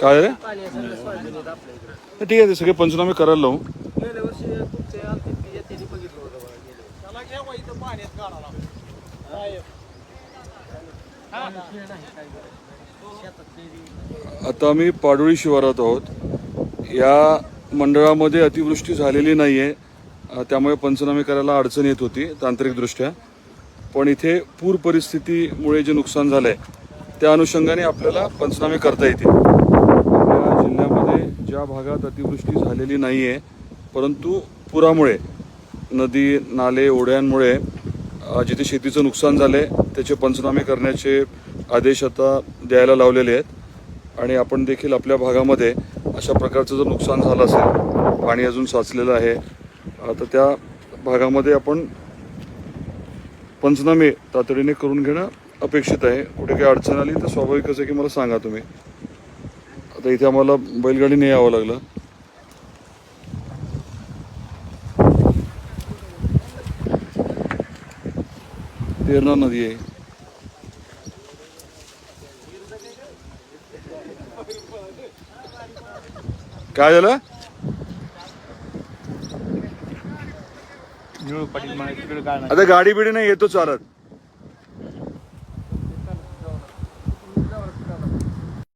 काय रे? ठीक आहे ते सगळे पंचनामे करायला लावू. गेल्या वर्षी तुमचे आलते ते येते बघितलं होतं बघा आता आम्ही पाडोळी शिवारात आहोत. या मंडळामध्ये अतिवृष्टी झालेली नाही आहे त्यामुळे पंचनामे करायला अडचण येत होती तांत्रिकदृष्ट्या. पण इथे पूर परिस्थितीमुळे जे नुकसान झालं आहे त्या अनुषंगाने आपल्याला पंचनामे करता येतील. आपल्या जिल्ह्यामध्ये ज्या भागात अतिवृष्टी झालेली नाही आहे परंतु पुरामुळे नदी नाले ओढ्यांमुळे जिथे शेतीचं नुकसान झालं आहे त्याचे पंचनामे करण्याचे आदेश आता द्यायला लावलेले आहेत. आणि आपण देखील आपल्या भागामध्ये अशा प्रकारचं जर नुकसान झालं असेल पाणी अजून साचलेलं आहे आता त्या भागामध्ये आपण पंचनामे तातडीने करून घेणं अपेक्षित आहे. कुठे काही अडचण आली तर स्वाभाविकच आहे की मला सांगा तुम्ही. आता इथे आम्हाला बैलगाडीने यावं लागलं. तेरणा नदी आहे. काय झालं? निळू पाटील मला तिकडे आता गाडी बिडी नाही येतो चालत